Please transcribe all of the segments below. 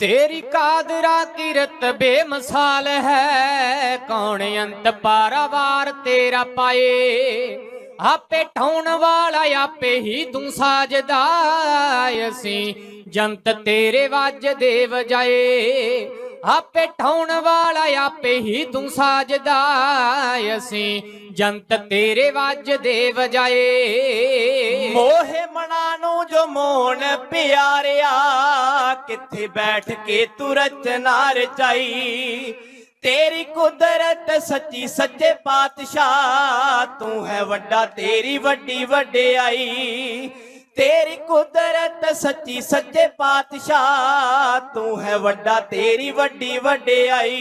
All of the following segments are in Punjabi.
ਤੇਰੀ ਕਾਦਰਾ ਕਿਰਤ ਬੇਮਿਸਾਲ ਹੈ, ਕੌਣ ਅੰਤ ਪਾਰਾਵਾਰ ਤੇਰਾ ਪਾਏ? ਆਪੇ ਠਾਉਣ ਵਾਲਾ ਆਪੇ ਹੀ ਤੂੰ ਸਾਜਦਾ, ਅਸੀਂ ਜੰਤ ਤੇਰੇ ਵੱਜਦੇ ਵਜਾਏ ਆਪੇ ਠਾਉਣ ਵਾਲਾ ਆਪੇ ਹੀ ਤੂੰ ਸਾਜਦਾ, ਅਸੀਂ ਜੰਤ ਤੇਰੇ ਵੱਜਦੇ ਵਜਾਏ ਮੋਹੇ ਮਨਾ ਜੋ ਮੋਹਨ ਪਿਆਰਿਆ, ਕਿੱਥੇ ਬੈਠ ਕੇ ਤੂੰ ਰਚਨਾ ਰਚਾਈ? ਤੇਰੀ ਕੁਦਰਤ ਸੱਚੀ ਸੱਚੇ ਪਾਤਸ਼ਾਹ, ਤੂੰ ਹੈ ਵੱਡਾ, ਤੇਰੀ ਵੱਡੀ ਵਡਿਆਈ। ਤੇਰੀ ਕੁਦਰਤ ਸੱਚੀ ਸੱਚੇ ਪਾਤਸ਼ਾਹ, ਤੂੰ ਹੈ ਵੱਡਾ, ਤੇਰੀ ਵੱਡੀ ਵਡਿਆਈ।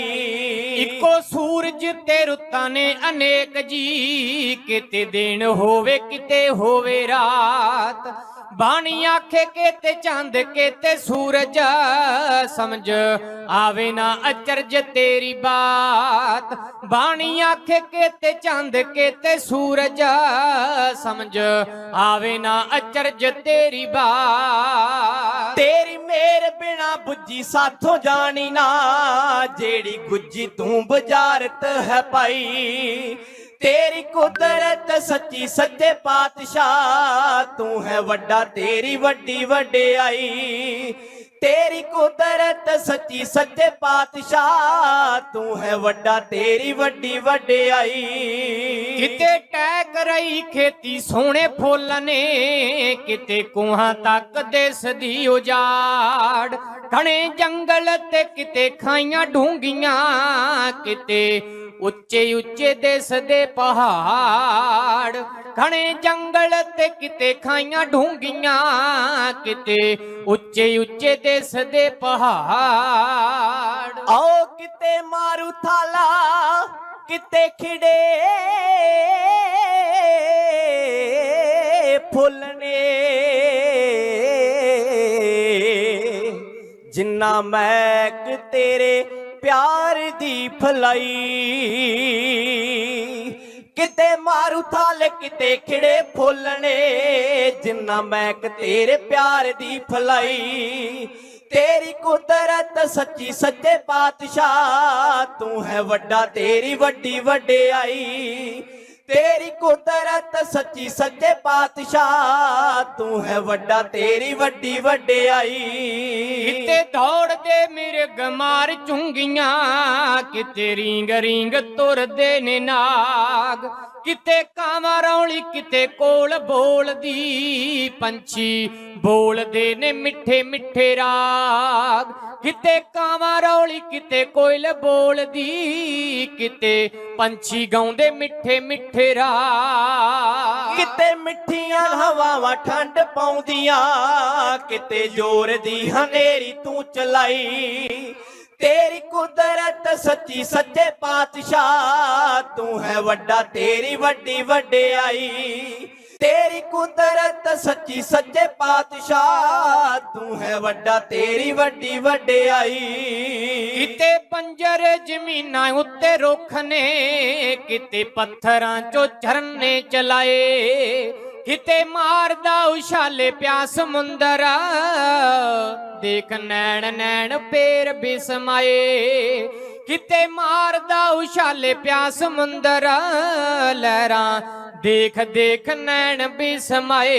ਇੱਕੋ ਸੂਰਜ ਤੇ ਰੁੱਤਾਂ ਨੇ ਅਨੇਕ ਜੀ, ਕਿਤੇ ਦਿਨ ਹੋਵੇ, ਕਿਤੇ ਹੋਵੇ ਰਾਤ। ਬਾਣੀ ਆਖੇ ਕਿਤੇ ਚੰਦ ਕੇ ਤੇ ਸੂਰਜ। ਸਮਝ ਆਵੇ ਨਾ ਅਚਰਜ ਤੇਰੀ ਬਾਤ। ਬਾਣੀ ਆਖੇ ਕਿਤੇ ਚੰਦ ਕੇ ਤੇ ਸੂਰਜ। ਸਮਝ ਆਵੇ ਨਾ ਅਚਰਜ ਤੇਰੀ ਬਾਤ। ਤੇਰੀ ਮੇਰ ਬਿਨਾ ਬੁੱਝੀ ਸਾਥੋਂ ਜਾਣੀ ਨਾ। ਜਿਹੜੀ ਗੁੱਜੀ ਤੂੰ ਬੁਝਾਰਤ ਹੈ ਪਾਈ ਤੇਰੀ ਕੁਦਰਤ ਸੱਚੀ ਸੱਚੇ ਪਾਤਸ਼ਾਹ, ਤੂੰ ਹੈ ਵੱਡਾ, ਤੇਰੀ ਵੱਡੀ ਵਡਿਆਈ। ਤੇਰੀ ਕੁਦਰਤ ਸੱਚੀ ਸੱਚੇ ਪਾਤਸ਼ਾਹ, ਤੂੰ ਹੈ ਵੱਡਾ, ਤੇਰੀ ਵੱਡੀ ਵਡਿਆਈ। ਕਿਤੇ ਟੈਕ ਰਹੀ ਖੇਤੀ ਸੋਹਣੇ ਫੁੱਲ ਨੇ, ਕਿਤੇ ਕੁਹਾਂ ਤੱਕ ਦਿਸਦੀ ਉਜਾੜ। ਘਣੇ ਜੰਗਲ ਤੇ ਕਿਤੇ ਖਾਈਆਂ ਢੂੰਗੀਆਂ ਕਿਤੇ ਉੱਚੇ ਉੱਚੇ ਦਿਸਦੇ ਪਹਾੜ, ਘਣੇ ਜੰਗਲ ਤੇ ਕਿਤੇ ਖਾਈਆਂ ਢੂੰਗੀਆਂ ਕਿਤੇ ਉੱਚੇ ਉੱਚੇ ਦਿਸਦੇ ਪਹਾੜ। ਆਓ ਕਿਤੇ ਮਾਰੂ ਥਾਲਾ ਕਿਤੇ ਖਿੜੇ ਫੁੱਲ ਨੇ ਜਿੰਨਾ ਮੈਕ ਤੇਰੇ ਪਿਆਰ ਦੀ ਫਲਾਈ ਕਿਤੇ ਮਾਰੂ ਥਾਲ, ਕਿਤੇ ਖਿੜੇ ਫੁੱਲਣੇ। ਜਿੰਨਾ ਮੈਕ ਤੇਰੇ ਪਿਆਰ ਦੀ ਫਲਾਈ ਤੇਰੀ ਕੁਦਰਤ ਸੱਚੀ ਸੱਚੇ ਪਾਤਸ਼ਾਹ, ਤੂੰ ਹੈ ਵੱਡਾ, ਤੇਰੀ ਵੱਡੀ ਵਡਿਆਈ। ਤੇਰੀ ਕੁਦਰਤ ਸੱਚੀ ਸੱਚੇ ਪਾਤਸ਼ਾਹ, ਤੂੰ ਹੈ ਵੱਡਾ, ਤੇਰੀ ਵੱਡੀ ਵਡਿਆਈ। ਕਿਤੇ ਦੌੜਦੇ ਮੇਰੇ ਗਮਾਰ ਚੁੰਗੀਆਂ ਕਿਤੇ ਰਿੰਗ ਰਿੰਗ ਤੁਰਦੇ ਨੇ ਨਾਗ। ਕਿਤੇ ਕਾਵਾਂ ਰੌਲੀ, ਕਿਤੇ ਕੋਲ ਬੋਲਦੀ ਪੰਛੀ ਬੋਲਦੇ ਨੇ ਮਿੱਠੇ ਮਿੱਠੇ ਰਾਗ। ਕਿਤੇ ਕਾਵਾਂ ਰੌਲੀ, ਕਿਤੇ ਕੋਇਲ ਬੋਲਦੀ, ਕਿਤੇ ਪੰਛੀ ਗਾਉਂਦੇ ਮਿੱਠੇ ਮਿੱਠੇ ਰਾ ਕਿਤੇ ਮਿੱਠੀਆਂ ਹਵਾਵਾਂ ਠੰਡ ਪਾਉਂਦੀਆਂ, ਕਿਤੇ ਜ਼ੋਰ ਦੀ ਹਨੇਰੀ ਤੂੰ ਚਲਾਈ। ਤੇਰੀ ਕੁਦਰਤ ਸੱਚੀ ਸੱਚੇ ਪਾਤਸ਼ਾਹ, ਤੂੰ ਹੈ ਵੱਡਾ, ਤੇਰੀ ਵੱਡੀ ਵਡਿਆਈ। ਤੇਰੀ ਕੁਦਰਤ ਸੱਚੀ ਸੱਚੇ ਪਾਤਸ਼ਾਹ, ਤੂੰ ਹੈ ਵੱਡਾ, ਤੇਰੀ ਵੱਡੀ ਵਡਿਆਈ। ਕਿਤੇ ਪੰਜਰ ਜ਼ਮੀਨਾਂ ਉੱਤੇ ਰੁੱਖ ਨੇ ਕਿਤੇ ਪੱਥਰਾਂ ਚੋਂ ਝਰਨੇ ਚਲਾਏ। ਕਿਤੇ ਮਾਰਦਾ ਉਛਾਲੇ ਪਿਆ ਸਮੁੰਦਰ, ਦੇਖ ਨੈਣ ਨੈਣ ਪੇਰ ਬਿਸਮਾਏ। ਕਿਤੇ ਮਾਰਦਾ ਉਛਾਲੇ ਪਿਆ ਸਮੁੰਦਰ, ਲਹਿਰਾਂ ਦੇਖ ਦੇਖ ਨੈਣ ਬਿਸਮਾਏ।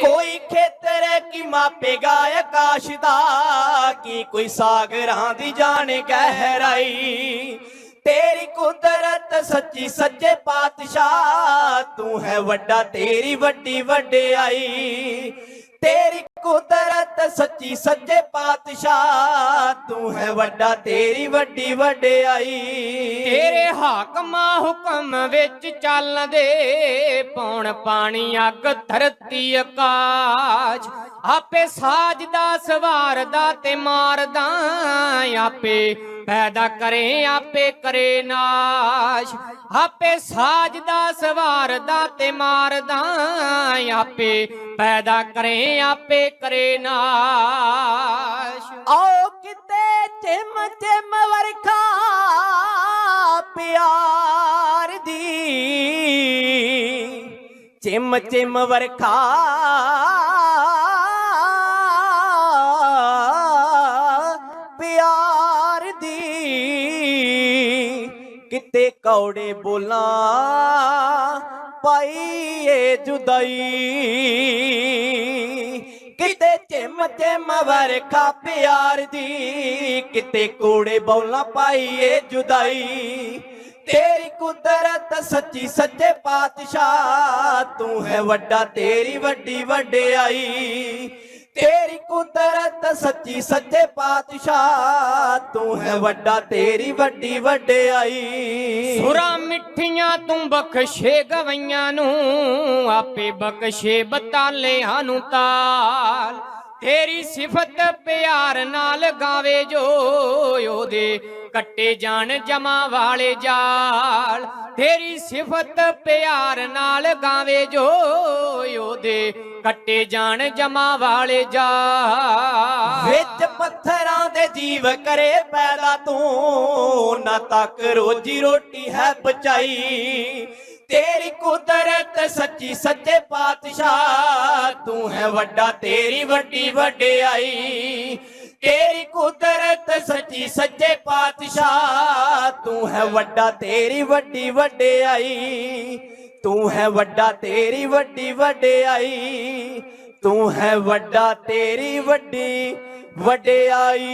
ਕੋਈ ਖੇਤਰ ਕੀ ਮਾਪੇਗਾ ਆਕਾਸ਼ ਦਾ ਕੀ ਕੋਈ ਸਾਗਰਾਂ ਦੀ ਜਾਣੇ ਗਹਿਰਾਈ। ਤੇਰੀ ਕੁਦਰਤ ਸੱਚੀ ਸੱਚੇ ਪਾਤਸ਼ਾਹ ਤੂੰ ਹੈ ਵੱਡਾ ਤੇਰੀ ਵੱਡੀ ਵਡਿਆਈ। ਤੇਰੀ ਕੁਦਰਤ ਸੱਚੀ ਸੱਚੇ ਪਾਤਸ਼ਾਹ ਤੂੰ ਹੈ ਵੱਡਾ ਤੇਰੀ ਵੱਡੀ ਵਡਿਆਈ। ਹਾਕਮਾਂ ਹੁਕਮ ਵਿੱਚ ਚੱਲਦੇ, ਪੌਣ ਪਾਣੀ ਅੱਗ ਧਰਤੀ ਆਕਾਸ਼। ਆਪੇ ਸਾਜਦਾ ਸਵਾਰਦਾ ਤੇ ਮਾਰਦਾ ਆਪੇ, ਪੈਦਾ ਕਰੇ, ਆਪੇ ਕਰੇ ਨਾਸ਼। ਆਪੇ ਸਾਜਦਾ ਸਵਾਰਦਾ ਤੇ ਮਾਰਦਾ ਆਪੇ, ਪੈਦਾ ਕਰੇ, ਆਪੇ ਕਰੇ ਨਾਸ਼। ਆਓ ਕਿਤੇ ਚਿਮ ਚਿਮ ਚਿਮ ਚਿਮ ਵਰਖਾ। ਪਿਆਰ ਦੀ ਕਿਤੇ ਕੌੜੇ ਬੋਲਾਂ। ਪਾਈਏ ਜੁਦਾਈ। ਕਿਤੇ ਚਿਮ ਚਿਮ ਵਰਖਾ ਪਿਆਰ ਦੀ ਕਿਤੇ ਕੋੜੇ ਬੋਲਾਂ ਪਾਈਏ ਜੁਦਾਈ। ਤੇਰੀ ਕੁਦਰ ਸੱਚੀ ਸੱਚੇ ਪਾਤਸ਼ਾਹ ਤੂੰ ਹੈ ਵੱਡਾ, ਤੇਰੀ ਵੱਡੀ ਵਡਿਆਈ। ਤੇਰੀ ਕੁਦਰਤ ਸੱਚੀ ਸੱਚੇ ਪਾਤਸ਼ਾਹ ਤੂੰ ਹੈ ਵੱਡਾ, ਤੇਰੀ ਵੱਡੀ ਵਡਿਆਈ। ਸੁਰਾਂ ਮਿੱਠੀਆਂ ਤੂੰ ਬਖਸ਼ੇ ਗਵਈਆਂ ਨੂੰ, ਆਪੇ ਬਖਸ਼ੇ ਬਤਾਲਿਆਂ ਨੂੰ ਤਾਲ। ਤੇਰੀ ਸਿਫਤ ਪਿਆਰ ਨਾਲ ਗਾਵੇ ਜੋ, ਉਹਦੇ ਕੱਟੇ ਜਾਣ ਜਮਾ ਵਾਲੇ ਜਾਲ। ਤੇਰੀ ਸਿਫਤ ਪਿਆਰ ਨਾਲ ਗਾਵੇ ਜੋ ਉਹਦੇ। ਕੱਟੇ ਜਾਣ ਜਮਾ ਵਾਲੇ ਜਾਲ। ਵਿੱਚ ਪੱਥਰਾਂ ਦੇ ਜੀਵ ਕਰੇ ਪੈਦਾ ਤੂੰ। ਨਾ ਤੱਕ ਰੋਜੀ ਰੋਟੀ ਹੈ ਬਚਾਈ ਤੇਰੀ ਕੁਦਰਤ ਸੱਚੀ ਸੱਚੇ ਪਾਤਸ਼ਾਹ। ਤੂੰ ਹੈ ਵੱਡਾ, ਤੇਰੀ ਵੱਡੀ ਵਡਿਆਈ। ਤੇਰੀ ਕੁਦਰਤ ਸੱਚੀ ਸੱਚੇ ਪਾਤਸ਼ਾਹ, ਤੂੰ ਹੈ ਵੱਡਾ ਤੇਰੀ ਵੱਡੀ ਵਡਿਆਈ, ਤੂੰ ਹੈ ਵੱਡਾ ਤੇਰੀ ਵੱਡੀ ਵਡਿਆਈ, ਤੂੰ ਹੈ ਵੱਡਾ ਤੇਰੀ ਵੱਡੀ ਵਡਿਆਈ।